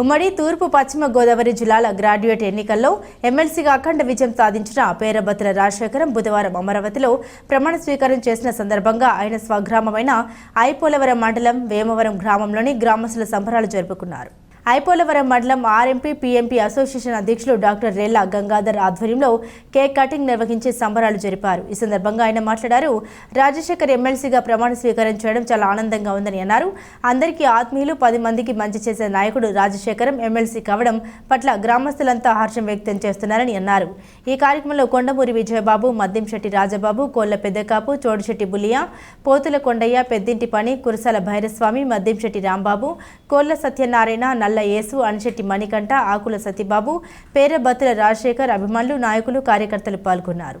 ఉమ్మడి తూర్పు పశ్చిమ గోదావరి జిల్లాల గ్రాడ్యుయేట్ ఎన్నికల్లో ఎమ్మెల్సీగా అఖండ విజయం సాధించిన పేరబత్తుల రాజశేఖరం బుధవారం అమరావతిలో ప్రమాణ స్వీకారం చేసిన సందర్భంగా ఆయన స్వగ్రామమైన ఐపోలవరం మండలం వేమవరం గ్రామంలోని గ్రామస్తుల సంబరాలు జరుపుకున్నారు. ఐపోలవరం మండలం ఆర్ఎంపీ పీఎంపీ అసోసియేషన్ అధ్యక్షులు డాక్టర్ రెల్లా గంగాధర్ ఆధ్వర్యంలో కేక్ కటింగ్ నిర్వహించి సంబరాలు జరిపారు. ఈ సందర్భంగా ఆయన మాట్లాడారు. రాజశేఖర్ ఎమ్మెల్సీగా ప్రమాణ స్వీకారం చేయడం చాలా ఆనందంగా ఉందని అన్నారు. అందరికీ ఆత్మీయులు పది మందికి మంచి చేసే నాయకుడు రాజశేఖరం ఎమ్మెల్సీ కావడం పట్ల గ్రామస్తులంతా హర్షం వ్యక్తం చేస్తున్నారని అన్నారు. ఈ కార్యక్రమంలో కొండమూరి విజయబాబు మద్దింశెట్టి రాజబాబు కోళ్ళ పెద్దకాపు చోడిశెట్టి బులియా పోతుల కొండయ్య పెద్దింటి పని కురసాల భైరస్వామి మద్దింశెట్టి రాంబాబు కోళ్ళ సత్యనారాయణ నల్ల యేసు అనిశెట్టి మణికంఠ ఆకుల సతీబాబు పేరబత్తుల రాజశేఖర్ అభిమానులు నాయకులు కార్యకర్తలు పాల్గొన్నారు.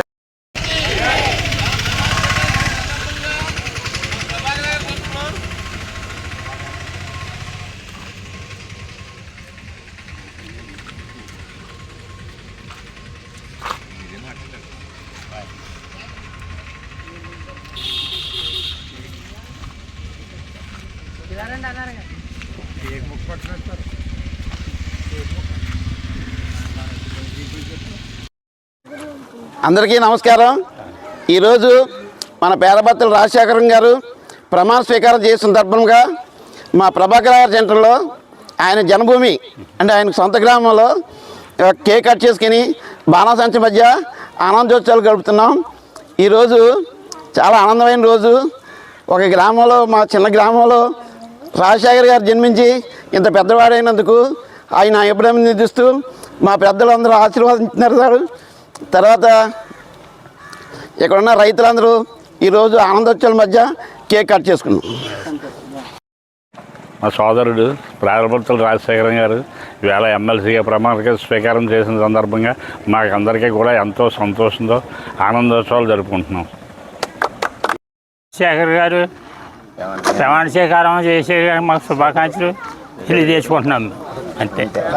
అందరికీ నమస్కారం. ఈరోజు మన పేదబత్తుల రాజశేఖరం గారు ప్రమాణ స్వీకారం చేసిన సందర్భంగా మా ప్రభాకర్ గారి సెంటర్లో ఆయన జన్మభూమి అంటే ఆయన సొంత గ్రామంలో కేక్ కట్ చేసుకుని బాణాసంచ మధ్య ఆనందోత్సవాలు గడుపుతున్నాం. ఈరోజు చాలా ఆనందమైన రోజు. ఒక గ్రామంలో మా చిన్న గ్రామంలో రాజశేఖర్ గారు జన్మించి ఇంత పెద్దవాడైనందుకు ఆయన నిధిస్తూ మా పెద్దలందరూ ఆశీర్వాదించినారు సార్. తర్వాత ఇక్కడ ఉన్న రైతులందరూ ఈరోజు ఆనందోత్సవాల మధ్య కేక్ కట్ చేసుకున్నాం. మా సోదరుడు ప్రారంభతుల రాజశేఖరం గారు ఈవేళ ఎమ్మెల్సీగా ప్రమాణ స్వీకారం చేసిన సందర్భంగా మాకు అందరికీ కూడా ఎంతో సంతోషంతో ఆనందోత్సవాలు జరుపుకుంటున్నాం. శేఖర్ గారు ప్రమాణ స్వీకారం చేసే మాకు శుభాకాంక్షలు తెలియజేసుకుంటున్నాం. అంతే.